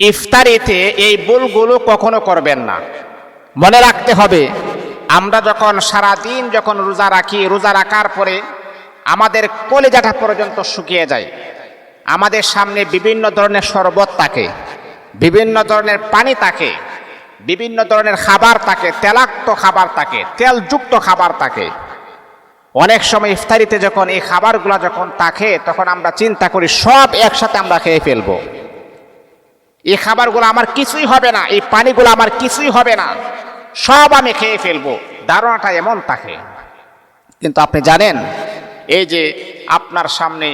ইফতারিতে এই ভুলগুলো কখনো করবেন না। মনে রাখতে হবে, আমরা যখন সারাদিন যখন রোজা রাখি, রোজা রাখার পরে আমাদের কলেজাটা পর্যন্ত শুকিয়ে যায়। আমাদের সামনে বিভিন্ন ধরনের শরবত থাকে, বিভিন্ন ধরনের পানি থাকে, বিভিন্ন ধরনের খাবার থাকে, তেলাক্ত খাবার থাকে, তেলযুক্ত খাবার থাকে। অনেক সময় ইফতারিতে যখন এই খাবারগুলো যখন থাকে, তখন আমরা চিন্তা করি সব একসাথে আমরা খেয়ে ফেলব। এই খাবারগুলো আমার কিছুই হবে না, এই পানিগুলো আমার কিছুই হবে না। সব আমি খেয়ে ফেলব, ধারণাটা এমন থাকে। কিন্তু আপনি জানেন, এই যে আপনার সামনে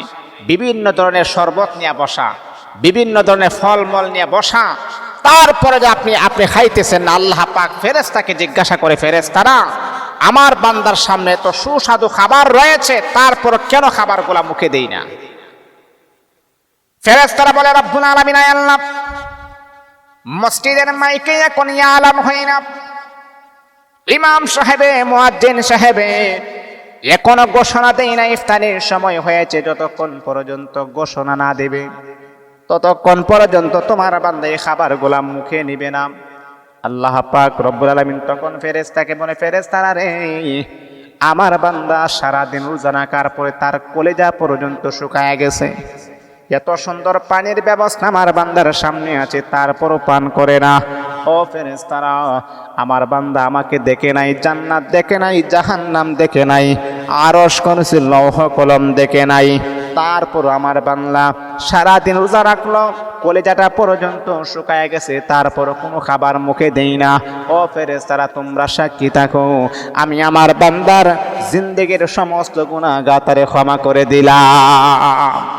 বিভিন্ন ধরনের শরবত নিয়ে বসা, বিভিন্ন ধরনের ফলমল নিয়ে বসা, তারপরে যে আপনি আপনি খাইতেছেন না, আল্লাহ পাক ফেরেস্তাকে জিজ্ঞাসা করে ফেরেস্তারা আমার বান্দার সামনে তো সুস্বাদু খাবার রয়েছে তারপর কেন খাবারগুলা মুখে দেই না? ফেরেস্তারা বলে, রব্বুল আলামিন আল্লাহ। মসজিদের মাইকে এখন আলাম হয় না। ইমাম সাহেবে, মুয়াজ্জিন সাহেবে, এখনও ঘোষণা দেই না, ইফতারের সময় হয়েছে, যতক্ষণ পর্যন্ত ঘোষণা না দেবে, ততক্ষণ পর্যন্ত তোমার এই খাবার গোলাম মুখে নিবে না। আল্লাহ পাক রব্বুল আলামিন তখন ফেরেশতাকে বলে, ফেরেশতারা রে, আমার বান্দা সারাদিন রোজা রাখার পরে তার কলেজা পর্যন্ত শুকায় গেছে। এত সুন্দর পানির ব্যবস্থা আমার বান্দার সামনে আছে, তারপরও পান করে না। ও ফেরেশতারা, আমার বান্দা আমাকে দেখে নাই, জান্নাত দেখে নাই, জাহান্নাম দেখে নাই, আরশ করেছে লৌহ কলম দেখে নাই। তারপর আমার বাংলা সারাদিন রোজা রাখল, কলেজাটা পর্যন্ত শুকায় গেছে তারপর কোনো খাবার মুখে দেই না। ও ফেরেশতারা, তোমরা সাক্ষী থাকো, আমি আমার বান্দার জিন্দেগির সমস্ত গুণা গুণাগাতারে ক্ষমা করে দিলাম।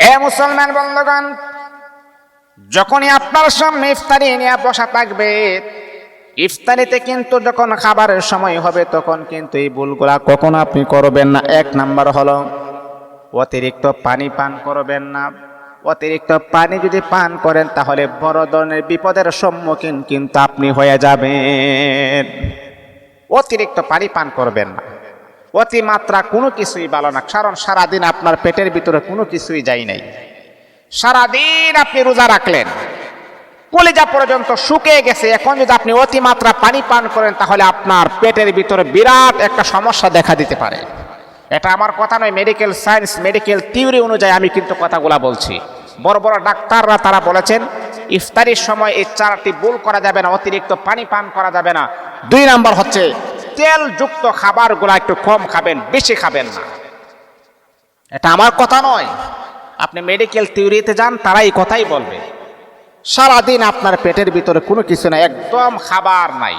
এ মুসলমান বন্ধুগণ, যখনই আপনার সামনে ইফতারি নিয়ে বসা থাকবে, ইফতারিতে কিন্তু যখন খাবারের সময় হবে, তখন কিন্তু এই ভুলগুলা কখনো আপনি করবেন না। এক নাম্বার হলো, অতিরিক্ত পানি পান করবেন না। অতিরিক্ত পানি যদি পান করেন, তাহলে বড় ধরনের বিপদের সম্মুখীন কিন্তু আপনি হয়ে যাবেন। অতিরিক্ত পানি পান করবেন না। অতিমাত্রা কোনো কিছুই ভালো না। কারণ সারাদিন আপনার পেটের ভিতরে কোনো কিছুই যায় নাই। সারাদিন আপনি রোজা রাখলেন। কলিজা পর্যন্ত শুকিয়ে গেছে। এখন যদি আপনি অতিমাত্রা পানি পান করেন, তাহলে আপনার পেটের ভিতরে বিরাট একটা সমস্যা দেখা দিতে পারে। এটা আমার কথা নয় মেডিকেল সায়েন্স মেডিকেল থিওরি অনুযায়ী আমি কিন্তু কথাগুলা বলছি। বড় বড় ডাক্তাররা তারা বলেছেন, ইফতারির সময় এই চারটি ভুল করা যাবে না, অতিরিক্ত পানি পান করা যাবে না। দুই নাম্বার হচ্ছে তেলযুক্ত খাবারগুলো একটু কম খাবেন, বেশি খাবেন না। এটা আমার কথা নয়। আপনি মেডিকেল থিওরিতে যান তারা এই কথাই বলবে। সারাদিন আপনার পেটের ভিতরে কোনো কিছু না একদম খাবার নাই।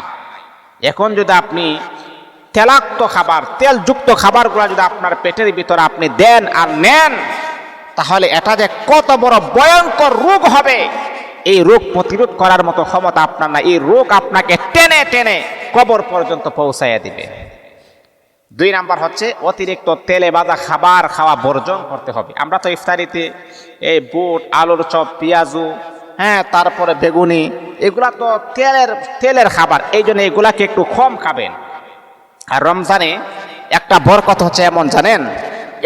এখন যদি আপনি তেলাক্ত খাবার, তেলযুক্ত খাবারগুলো যদি আপনার পেটের ভিতরে আপনি দেন আর নেন, তাহলে এটা যে কত বড় ভয়ঙ্কর রোগ হবে। এই রোগ প্রতিরোধ করার মতো ক্ষমতা আপনার না এই রোগ আপনাকে টেনে টেনে। কবর পর্যন্ত পৌঁছাইয়া দিবে। দুই নাম্বার হচ্ছে অতিরিক্ত তেলে বাজা খাবার খাওয়া বর্জন করতে হবে। আমরা তো ইফতারিতে এই বুট, আলুর চপ, পেঁয়াজু হ্যাঁ তারপরে বেগুনি, এগুলা তো তেলের তেলের খাবার। এই জন্য এগুলাকে একটু কম খাবেন। আর রমজানে একটা বরকত হচ্ছে এমন, জানেন?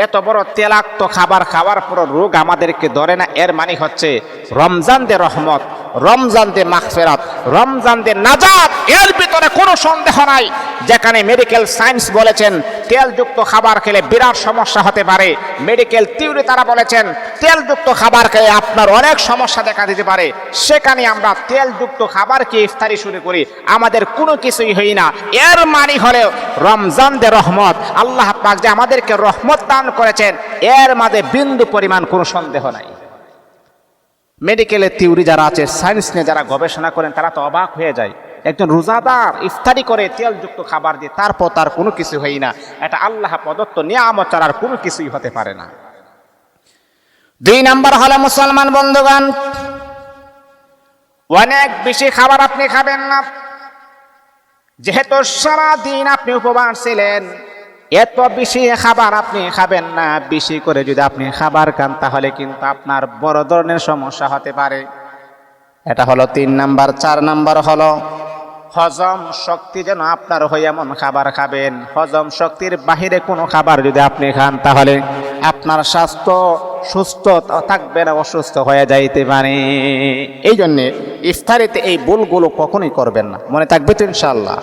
এত বড় তেলাক্ত খাবার খাওয়ার পর রোগ আমাদেরকে ধরে না। এর মানে হচ্ছে রমজান দে রহমত, রমজান দে মাগফিরাত। রমজান দে নাজাত, এর ভিতরে কোনো সন্দেহ নাই। যেখানে মেডিকেল সায়েন্স বলেছেন, তেলযুক্ত খাবার খেলে বিরাট সমস্যা হতে পারে। মেডিকেল থিওরি তারা বলেছেন, তেলযুক্ত খাবার খেলে আপনার অনেক সমস্যা দেখা দিতে পারে। সেখানে আমরা তেলযুক্ত খাবারকে ইফতারি শুরু করি, আমাদের কোনো কিছুই হই না। এর মানে হলে রমজান দে রহমত। আল্লাহ পাক যে আমাদেরকে রহমত দান করেছেন, এর মাঝে বিন্দু পরিমাণ কোনো সন্দেহ নাই। মেডিকেলের থিওরি যারা আছে সায়েন্স নিয়ে যারা গবেষণা করেন, তারা তো অবাক হয়ে যায়। একজন রোজাদার ইফতারি করে তেলযুক্ত খাবার দিয়ে, তারপর তার কোনো কিছু হয় না। এটা আল্লাহ প্রদত্ত নিয়ামত ছাড়ার কোনো কিছুই হতে পারে না। দুই নাম্বার হলো মুসলমান বন্ধুগণ, অনেক বেশি খাবার আপনি খাবেন না। যেহেতু সারা দিন আপনি উপবাস ছিলেন এত বেশি খাবার আপনি খাবেন না, বেশি করে যদি আপনি খাবার খান, তাহলে কিন্তু আপনার বড় ধরনের সমস্যা হতে পারে। এটা হলো তিন নাম্বার, চার নাম্বার হলো হজম শক্তি যেন আপনার হয়ে এমন খাবার খাবেন। হজম শক্তির বাহিরে কোনো খাবার যদি আপনি খান, তাহলে আপনার স্বাস্থ্য সুস্থ থাকবে না, অসুস্থ হয়ে যাইতে পারে। এই জন্যে ইফতারিতে এই ভুলগুলো কখনোই করবেন না। মনে থাকবে তো ইনশাল্লাহ